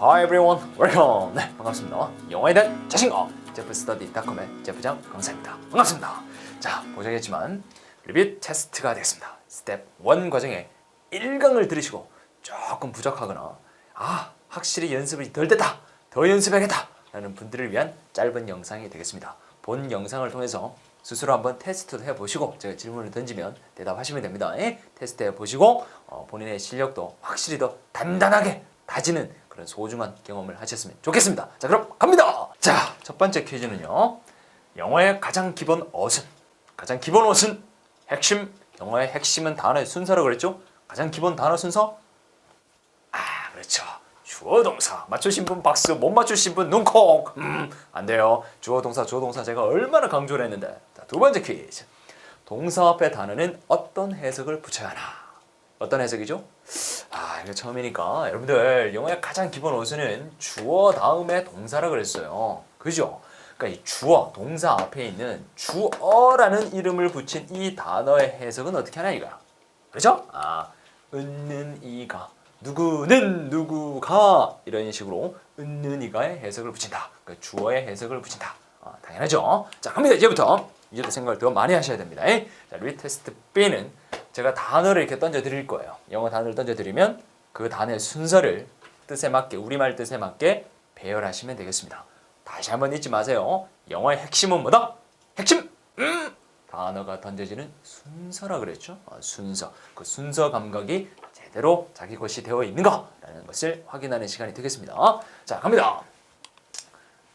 Hi everyone, welcome. 네, 반갑습니다. 영어에 대한 자신감. 제프스터디닷컴의 제프장 강사입니다. 반갑습니다. 자, 보시겠지만 리뷰 테스트가 되겠습니다. 스텝 1 과정에 1강을 들으시고 조금 부족하거나 아, 확실히 연습이 덜 됐다. 더 연습해야겠다. 라는 분들을 위한 짧은 영상이 되겠습니다. 본 영상을 통해서 스스로 한번 테스트도 해보시고 제가 질문을 던지면 대답하시면 됩니다. 예? 테스트 해보시고 어, 본인의 실력도 확실히 더 단단하게 다지는 그런 소중한 경험을 하셨으면 좋겠습니다. 자 그럼 갑니다. 자 첫 번째 퀴즈는요. 영어의 가장 기본 어순. 가장 기본 어순. 핵심. 영어의 핵심은 단어의 순서라고 그랬죠. 가장 기본 단어 순서. 아 그렇죠. 주어 동사 맞추신 분 박수 못 맞추신 분 눈콕 음, 안 돼요 주어 동사 주어 동사 제가 얼마나 강조를 했는데 자, 두 번째 퀴즈 동사 앞에 단어는 어떤 해석을 붙여야 하나 어떤 해석이죠? 아 이거 처음이니까 여러분들 영어의 가장 기본 어순은 주어 다음에 동사라 그랬어요 그죠? 그러니까 이 주어 동사 앞에 있는 주어라는 이름을 붙인 이 단어의 해석은 어떻게 하나 이거야 그렇죠? 아 은는 이가 누구는 누구가 이런 식으로 은는 이가의 해석을 붙인다. 그 주어의 해석을 붙인다. 아, 당연하죠. 자 갑니다 이제부터 이제부터 생각을 더 많이 하셔야 됩니다. 자 리테스트 B는 제가 단어를 이렇게 던져 드릴 거예요. 영어 단어를 던져 드리면 그 단어의 순서를 뜻에 맞게 우리말 뜻에 맞게 배열하시면 되겠습니다. 다시 한번 잊지 마세요. 영어의 핵심은 뭐다? 핵심. 음. 단어가 던져지는 순서라 그랬죠. 어, 순서. 그 순서 감각이 제대로 자기 것이 되어 있는가라는 것을 확인하는 시간이 되겠습니다. 자, 갑니다.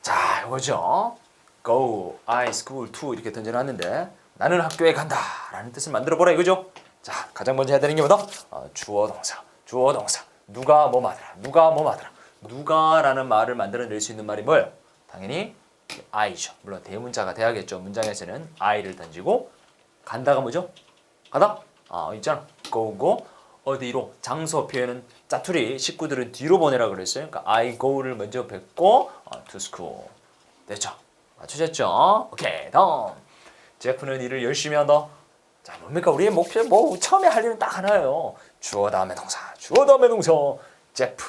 자, 이거죠. Go, I, school, to 이렇게 던져놨는데 나는 학교에 간다라는 뜻을 만들어 보라 이거죠. 자, 가장 먼저 해야 되는 게 뭐다? 어, 주어 동사, 주어 동사. 누가 뭐 하더라, 누가 뭐 하더라. 누가라는 말을 만들어낼 수 있는 말이 뭐예요? 당연히 I죠. 물론 대문자가 돼야겠죠. 문장에서는 I를 던지고 간다가 뭐죠? 가다? 아 있잖아. go 어디로 장소 표현은 짜투리 식구들은 뒤로 보내라 그랬어요. 그러니까 I go를 먼저 뱉고 어, to school 됐죠? 맞추셨죠? 오케이 다음 제프는 일을 열심히 한다. 자 뭡니까? 우리의 목표 뭐 처음에 할 일은 딱 하나예요. 주어 다음에 동사 주어 다음에 동사 제프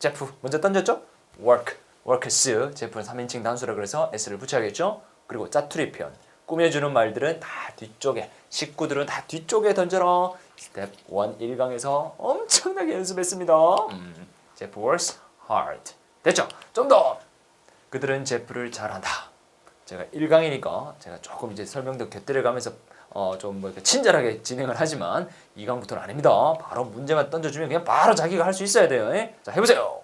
제프. 먼저 던졌죠? work works. 제프는 3인칭 단수라 그래서 s를 붙여야겠죠? 그리고 짜투리 표현. 꾸며주는 말들은 다 뒤쪽에 식구들은 다 뒤쪽에 던져라. 스텝 1 1강에서 엄청나게 연습했습니다. 음, 제프 works hard. 됐죠? 좀 더! 그들은 제프를 잘한다. 제가 1강이니까 제가 조금 이제 설명도 곁들여 가면서 어, 좀뭐 친절하게 진행을 하지만 2강부터는 아닙니다 바로 문제만 던져주면 그냥 바로 자기가 할 수 있어야 돼요 예? 자 해보세요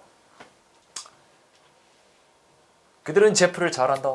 그들은 제프를 잘한다.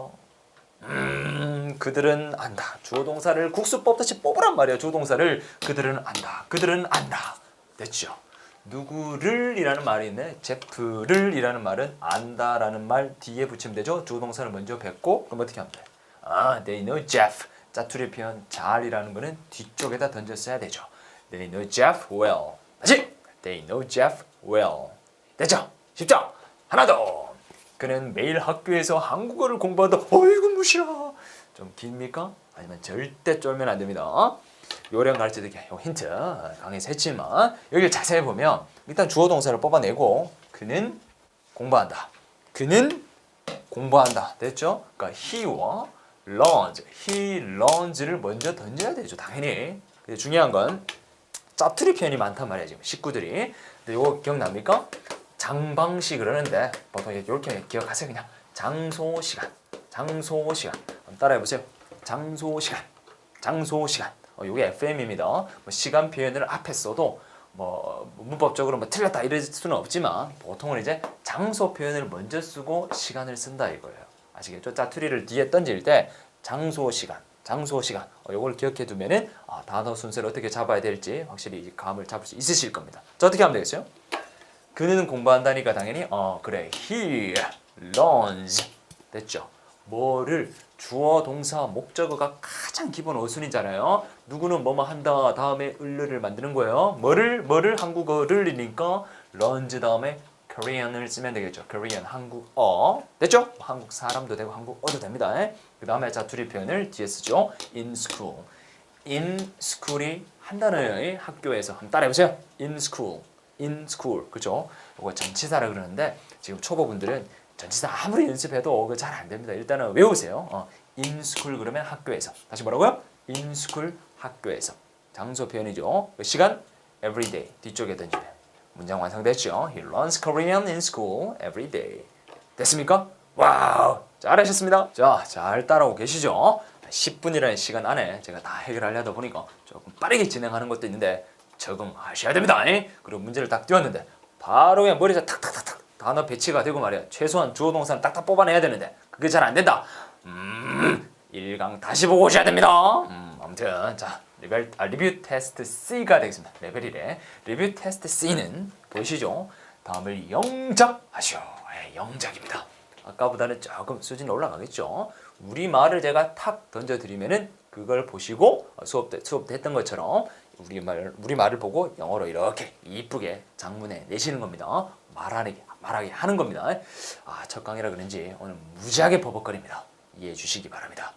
음, 그들은 안다. 주어 동사를 국수 뽑듯이 뽑으란 말이야. 주어 동사를 그들은 안다. 그들은 안다. 됐죠? 누구를이라는 말이 있네. 제프를이라는 말은 안다라는 말 뒤에 붙이면 되죠. 주어 동사를 먼저 뱉고 그럼 어떻게 하면 돼? 아, they know Jeff. 짜투리 표현 잘이라는 거는 뒤쪽에다 던졌어야 되죠. They know Jeff well. 다시. They know Jeff well. 됐죠? 쉽죠? 하나 더. 그는 매일 학교에서 한국어를 공부하다 어이구 무시라 좀 깁니까? 아니면 절대 쫄면 안 됩니다 요령 가르쳐 드릴게요 요 힌트 강의에서 했지만 여기를 자세히 보면 일단 주어 동사를 뽑아내고 그는 공부한다 그는 공부한다 됐죠? 그러니까 he와 learns he learns를 먼저 던져야 되죠 당연히. 근데 중요한 건 짜투리 표현이 많단 말이야 지금 식구들이. 근데 요거 기억납니까? 장방시 그러는데 보통 이렇게 기억하세요 그냥. 장소 시간 장소 시간. 따라해 보세요. 장소 시간 장소 시간. 어, 이게 FM입니다. 뭐 시간 표현을 앞에 써도 뭐 문법적으로 뭐 틀렸다 이럴 수는 없지만 보통은 이제 장소 표현을 먼저 쓰고 시간을 쓴다 이거예요 아시겠죠? 짜투리를 뒤에 던질 때 장소 시간 장소 시간. 어, 요걸 기억해 두면은 아, 단어 순서를 어떻게 잡아야 될지 확실히 감을 잡을 수 있으실 겁니다. 자 어떻게 하면 되겠어요? 그는 공부한다니까 당연히 어 그래. He learns. 됐죠? 뭐를 주어 동사 목적어가 가장 기본 어순이잖아요. 누구는 뭐뭐 한다 다음에 을를 만드는 거예요. 뭐를? 뭐를? 한국어를이니까 learns 다음에 Korean을 쓰면 되겠죠 Korean 한국어 됐죠 한국 사람도 되고 한국어도 됩니다 그 다음에 자투리 표현을 뒤에 쓰죠 in school in school이 한 단어의 학교에서 한번 따라해보세요 in school in school. 그죠? 이거 전치사라 그러는데 지금 초보분들은 전치사 아무리 연습해도 잘 안 됩니다. 일단은 외우세요. 어, in school 그러면 학교에서. 다시 뭐라고요? in school 학교에서. 장소 표현이죠. 그 시간 every day 뒤쪽에 던지면 문장 완성됐죠. He learns Korean in school every day. 됐습니까? 와우 잘하셨습니다. 자, 잘 따라오고 계시죠? 10분이라는 시간 안에 제가 다 해결하려다 보니까 조금 빠르게 진행하는 것도 있는데 적응하셔야 됩니다. 잉? 그리고 문제를 딱 띄웠는데 바로 그냥 머리에서 탁탁탁탁 단어 배치가 되고 말이야. 최소한 주어 동사는 딱딱 뽑아내야 되는데 그게 잘 안 된다. 음, 1강 다시 보고 오셔야 됩니다. 음, 아무튼 자 레벨 아, 리뷰 테스트 C가 되겠습니다. 레벨이래. 리뷰 테스트 C는 보이시죠? 다음을 영작하시오. 예, 영작입니다. 아까보다는 조금 수준이 올라가겠죠. 우리 말을 제가 탁 던져드리면은 그걸 보시고 수업 때 수업 때 했던 것처럼 우리 말 우리 말을 보고 영어로 이렇게 이쁘게 장문에 내시는 겁니다. 말하게 말하게 하는 겁니다. 아 첫 강의라 그런지 오늘 무지하게 버벅거립니다. 이해해 주시기 바랍니다.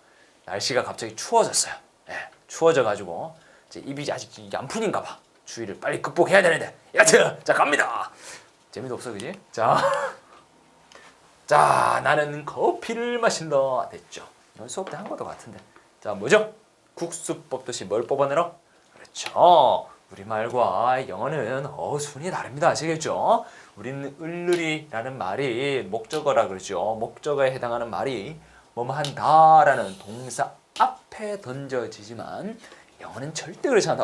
날씨가 갑자기 추워졌어요. 예, 추워져 가지고 제 입이 아직 얀푼인가 봐. 추위를 빨리 극복해야 되는데. 여튼 자 갑니다. 재미도 없어 그지? 자. 자, 나는 커피를 마신다. 됐죠. 이건 수업 때 한 것도 같은데. 자, 뭐죠? 국수 뽑듯이 뭘 뽑아내라? 그렇죠. 우리말과 영어는 어순이 다릅니다. 아시겠죠? 우리는 을르리라는 말이 목적어라 그러죠. 목적어에 해당하는 말이 뭐뭐 한다라는 동사 앞에 던져지지만 영어는 절대 그렇지 않다.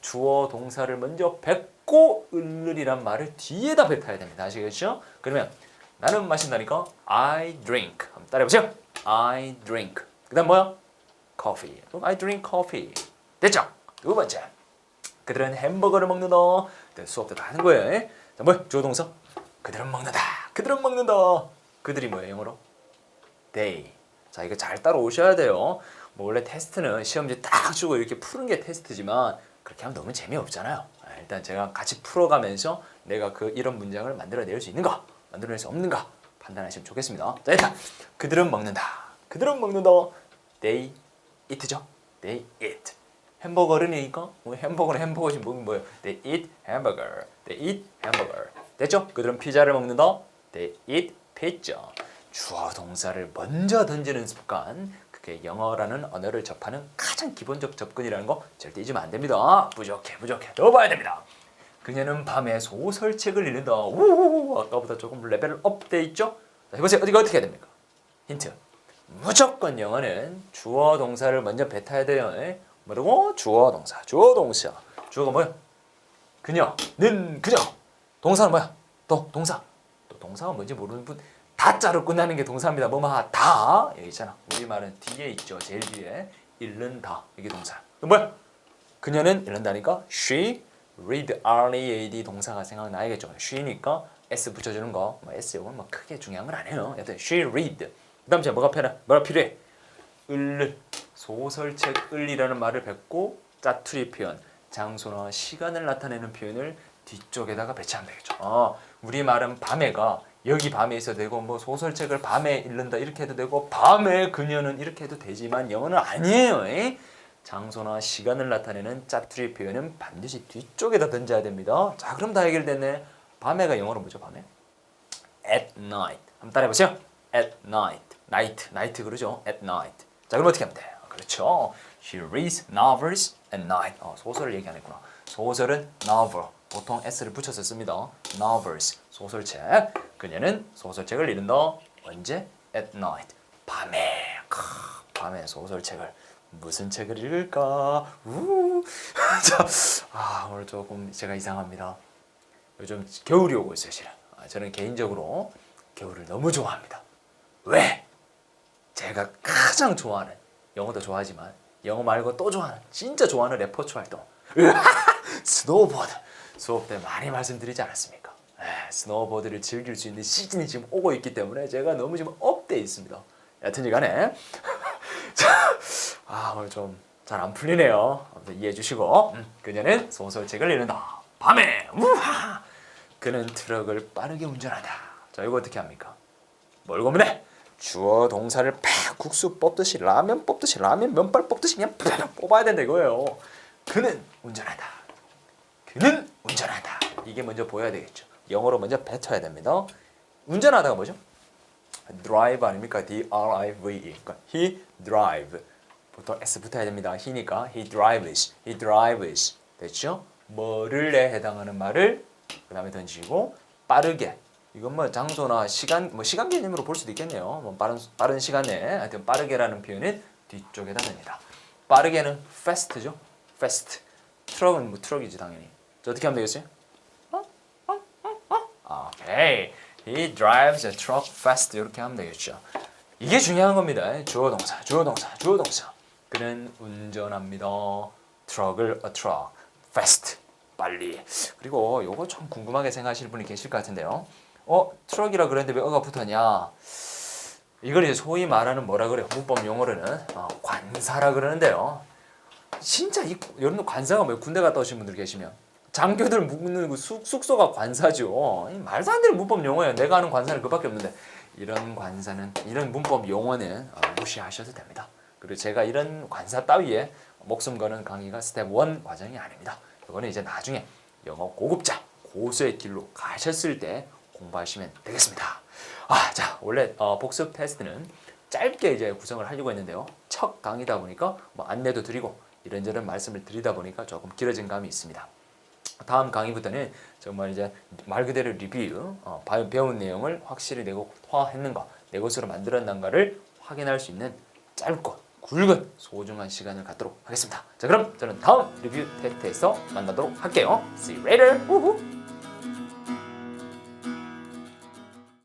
주어 동사를 먼저 뱉고 을르리란 말을 뒤에다 뱉어야 됩니다. 아시겠죠? 그러면 나는 마신다니까 I drink. 한번 따라해보세요. I drink. 그 다음 뭐야? Coffee. 그럼 I drink coffee. 됐죠? 두 번째. 그들은 햄버거를 먹는다. 네, 수업 때다 하는 거예요. 예? 자, 뭐야? 주어 동사. 그들은 먹는다. 그들은 먹는다. 그들이 뭐예요, 영어로? They. 자, 이거 잘 따라오셔야 돼요. 뭐 원래 테스트는 시험지 딱 주고 이렇게 푸는 게 테스트지만 그렇게 하면 너무 재미없잖아요. 아, 일단 제가 같이 풀어가면서 내가 그 이런 문장을 만들어낼 수 있는가, 만들어낼 수 없는가 판단하시면 좋겠습니다. 자, 일단 그들은 먹는다. 그들은 먹는다. They eat죠. They eat. 햄버거를니까 뭐 햄버거는 햄버거지 뭐 뭐예요? They eat hamburger. They eat hamburger. 됐죠? 그들은 피자를 먹는다. They eat pizza. 주어 동사를 먼저 던지는 습관. 그게 영어라는 언어를 접하는 가장 기본적 접근이라는 거 절대 잊으면 안 됩니다. 부족해, 부족해. 더 봐야 됩니다. 그녀는 밤에 소설책을 읽는다. 우 아까보다 조금 레벨 업돼 있죠? 자, 해보세요. 어디가 어떻게 해야 됩니까? 힌트. 무조건 영어는 주어 동사를 먼저 뱉어야 돼요. 에? 뭐라고? 주어 동사. 주어 동사. 주어가 뭐야? 그녀 는 그녀. 동사는 뭐야? 또 동사. 또 동사가 뭔지 모르는 분 다자로 끝나는 게 동사입니다. 뭐뭐 다 여기 있잖아. 우리 말은 뒤에 있죠. 제일 뒤에 읽는다 이게 동사. 또 뭐야? 그녀는 읽는다니까 she read r e a d 동사가 생각나야겠죠. she니까 s 붙여주는 거. 뭐 s 이건 뭐 크게 중요한 건 아니에요. 여튼 she read. 그다음 제 뭐가 필요해? 뭐가 필요해? 을르 소설책 을이라는 말을 뱉고 짜투리 표현 장소나 시간을 나타내는 표현을 뒤쪽에다가 배치하면 되겠죠. 어, 우리 말은 밤에가 여기 밤에 있어도 되고 뭐 소설책을 밤에 읽는다 이렇게 해도 되고 밤에 그녀는 이렇게 해도 되지만 영어는 아니에요. 에? 장소나 시간을 나타내는 짜투리 표현은 반드시 뒤쪽에다 던져야 됩니다. 자 그럼 다 해결됐네. 밤에가 영어로 뭐죠? 밤에? At night. 한번 따라해보세요. At night. Night. Night 그러죠? At night. 자 그럼 어떻게 하면 돼요? 그렇죠. She reads novels at night. 어, 소설을 얘기 안 했구나. 소설은 novel. 보통 s를 붙여서 씁니다. novels. 소설책. 그녀는 소설책을 읽는다. 언제? at night. 밤에. 크, 밤에 소설책을. 무슨 책을 읽을까? 우. 자, 아, 오늘 조금 제가 이상합니다. 요즘 겨울이 오고 있어요, 실은. 아, 저는 개인적으로 겨울을 너무 좋아합니다. 왜? 제가 가장 좋아하는 영어도 좋아하지만 영어 말고 또 좋아하는 진짜 좋아하는 레포츠 활동 스노우보드 수업 때 많이 말씀드리지 않았습니까? 에, 스노우보드를 즐길 수 있는 시즌이 지금 오고 있기 때문에 제가 너무 지금 업돼 있습니다. 여튼간에 자, 아 오늘 좀 잘 안 풀리네요. 이해해 주시고 음, 그녀는 소설책을 읽는다. 밤에 우하 그는 트럭을 빠르게 운전한다. 자 이거 어떻게 합니까? 뭘 고민해? 주어 동사를 팍 국수 뽑듯이 라면 뽑듯이 라면 면발 뽑듯이 그냥 팍 뽑아야 된다 이거예요. 그는 운전한다. 그는 운전한다. 이게 먼저 보여야 되겠죠. 영어로 먼저 뱉어야 됩니다. 운전하다가 뭐죠? drive 아닙니까? D-R-I-V-E. 그러니까 he drive. 보통 S 붙어야 됩니다. he니까 he drives. he drives. 됐죠? 뭐를에 해당하는 말을 그 다음에 던지고 빠르게. 이건 뭐 장소나 시간, 뭐 시간 개념으로 볼 수도 있겠네요. 뭐 빠른 빠른 시간에 하여튼 빠르게라는 표현은 뒤쪽에다 냅니다. 빠르게는 fast죠. fast. 트럭은 뭐 트럭이지 당연히. 자, 어떻게 하면 되겠어요? 오케이. He drives a truck fast 이렇게 하면 되겠죠. 이게 중요한 겁니다. 주어 동사, 주어 동사, 주어 동사. 그는 운전합니다. 트럭을 a truck fast 빨리. 그리고 요거 좀 궁금하게 생각하실 분이 계실 것 같은데요. 어 트럭이라 그랬는데 왜 어가 붙었냐? 이걸 이제 소위 말하는 뭐라 그래요? 문법 용어로는 어, 관사라 그러는데요. 진짜 이 여러분 관사가 뭐 군대 갔다 오신 분들 계시면 장교들 묵는 그 숙, 숙소가 관사죠. 이 말도 안 되는 문법 용어예요. 내가 아는 관사는 그밖에 없는데 이런 관사는 이런 문법 용어는 어, 무시하셔도 됩니다. 그리고 제가 이런 관사 따위에 목숨 거는 강의가 스텝 1 과정이 아닙니다. 이거는 이제 나중에 영어 고급자 고수의 길로 가셨을 때 공부하시면 되겠습니다. 아, 자 원래 어, 복습 테스트는 짧게 이제 구성을 하려고 했는데요. 첫 강의다 보니까 뭐 안내도 드리고 이런저런 말씀을 드리다 보니까 조금 길어진 감이 있습니다. 다음 강의부터는 정말 이제 말 그대로 리뷰, 어, 바- 배운 내용을 확실히 내고화했는가, 내 것으로 만들었는가를 확인할 수 있는 짧고 굵은 소중한 시간을 갖도록 하겠습니다. 자, 그럼 저는 다음 리뷰 테스트에서 만나도록 할게요. See you later. 우후.